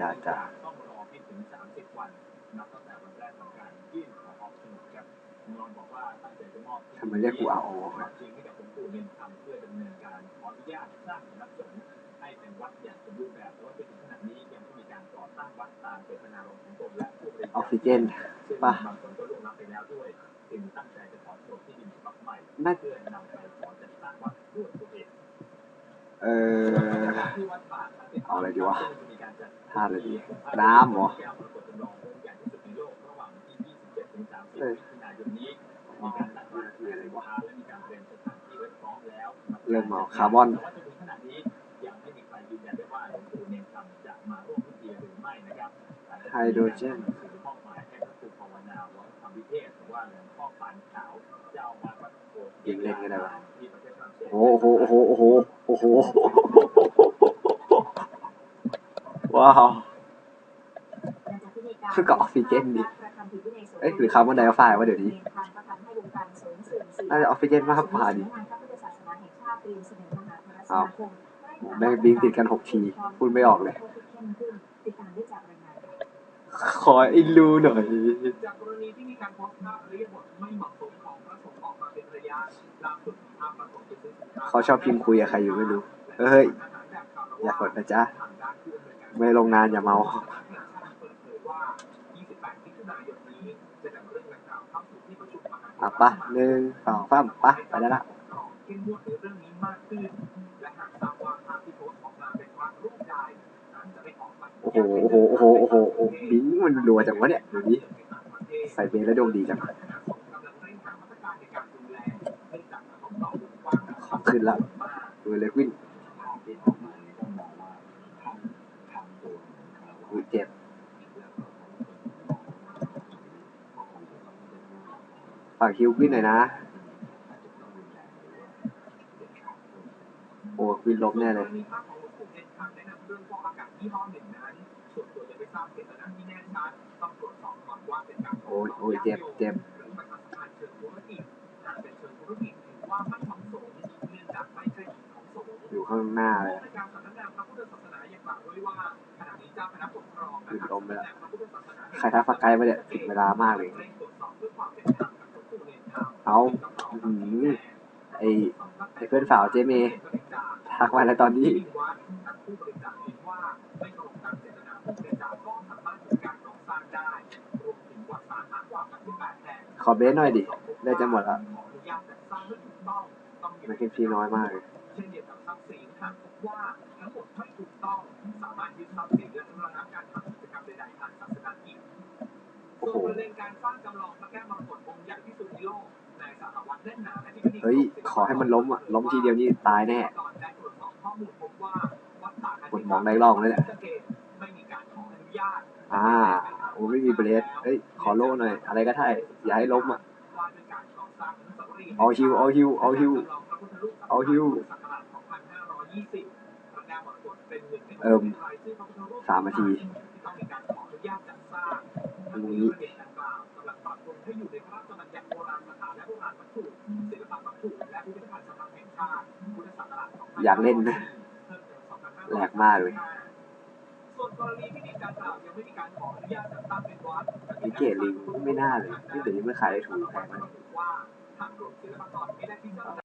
จ้าจ้าต้องรอให้ถึง 30 วันนับตั้งแต่วันแรกของการยื่นขอออกโฉนดครับคุณนนท์บอกว่าตั้งใจจะมอบทำไมเรียกกูเอาความจริงให้กับหลวงปู่เนนทำเพื่อดำเนินการขออนุญาตสร้างสำนักสงฆ์ให้เป็นวัดอย่างสมบูรณ์แบบแต่ว่าจนถึงขณะนี้ยังไม่มีการก่อสร้างวัดตามเจตนารมณ์ของตนและผู้บริออกซิเจนซึ่งป่ะบางคนก็ล่วงลับไปแล้วด้วยจึงตั้งใจจะขอโฉนดที่ดินฉบับใหม่น่าเพื่อนำไปขอจัดสร้างวัดด้วยตัวเองเออ เอาอะไรดีวะธาตุอะไรดี น้ำเหรอเออมีการตัดมามีอะไรวะและมีการเตรียมสถานที่ไว้พร้อมแล้วเริ่มเมาคาร์บอน ไฮโดรเจน ยิงเล่นกันได้ปะโอ้โห โอ้โห โอ้โห โอ้โห ว้าวคือกับออกซิเจนดิเอ๊ะหรือคาร์บอนไดออกไซด์วะเดี๋ยวนี้น่าจะออกซิเจนมากกว่าดิเอาแม่งบินติดกันหกทีพูดไม่ออกเลย ขอไอ้รูหน่อยจากกรณีที่มีการโพสต์ภาพอริยบทไม่เหมาะสมของพระสงฆ์ออกมาเป็นระยะล่าสุดมีภาพปรากฏเป็นสินค้าเขาชอบพิมพ์คุยกับใครอยู่ไม่รู้เฮ้ย อย่ากดนะจ๊ะ ไม่ลงนานอย่าเมาเปิดเผยว่า28มิถุนายนนี้จะเรื่องดังกล่าวเข้าสู่ที่ประปะหนึ่งสองสามปะไปได้ละเข้มงวดในเรื่องนี้มากขึ้นและโอ้โหโอ้โหโอ้โหโอ้โหโอ้โหบิงมันรัวจังวะเนี่ยดูดิใส่เบสแล้วดวงดีจังของขึ้นละดูเลยวินอุ้ยเจ็บ ฝากคิววินหน่อยนะ โอ้วินลบแน่เลยมีภาพของหลวงปู่เนรคำแนะนำเรื่องฟอกอากาศยี่ห้อหนึ่งนั้นส่วนตัวยังไม่ทราบเจตนาที่แน่ชัดต้องตรวจสอบก่อนว่าเป็นการโอ้ยโอ้ยเจ็บเจ็บหรือประชาสัมพันธ์เชิงธุรกิจหากเป็นเชิงธุรกิจถือว่าไม่เหมาะสมเนื่องจากไม่ใช่กิจของสงฆ์อยู่ข้างหน้าเลยในการสำนักงานพระพุทธศาสนายังกล่าวด้วยว่าขณะนี้เจ้าคณะปกครองหยุดลมไปแล้วพระพุทธศาสนาใครทักสกายมาเนี่ยถึงเวลามากเลย เอาอื้อหือไอไอเพื่อนสาวเจเมย์ทักมาแล้วตอนนี้ ขอเบสหน่อยดิ ได้จะหมดละขออนุญาตจัดสร้างให้ถูกต้องต้องอยู่มันคิดพี่น้อยมากเลย โอ้ส่วนโหประเด็นการสร้างจำลองพระแก้วมรกตองค์ใหญ่ที่สุดในโลกนายสารวัตรแน่นหนาอธิบดีเฮ้ย ขอให้มันล้มอะ ล้มทีเดียวนี่ตายแน่ได้ตรวจสอบข้อมูลพบว่าวัดป่ากดมองได้รอบเลยแหละไม่มีการขออนุญาตอ่าโอ้ไม่มีเบรสเฮ้ย ขอโล่หน่อย อะไรก็ได้ อย่าให้ล้มอะว่าด้วยการก่อสร้างอนุสาวรีย์เอาฮิว เอาฮิว เอาฮิว เอาฮิวศักราช2520พระแก้วมรกตเป็นหนึ่งในเอิ่มรายชื่อพระพุทธรูปสามนาทีที่ต้องมีการขออนุญาตจัดสร้างตรงนี้ อยากเล่นนะแหลกมากเลยส่วนกรณีที่ดินดังกล่าวยังไม่มีการขออนุญาตจัดตั้งเป็นวัดนี่เกตลิงไม่น่าเลยนี่เดี๋ยวนี้มันขายได้ถูกแพงมาก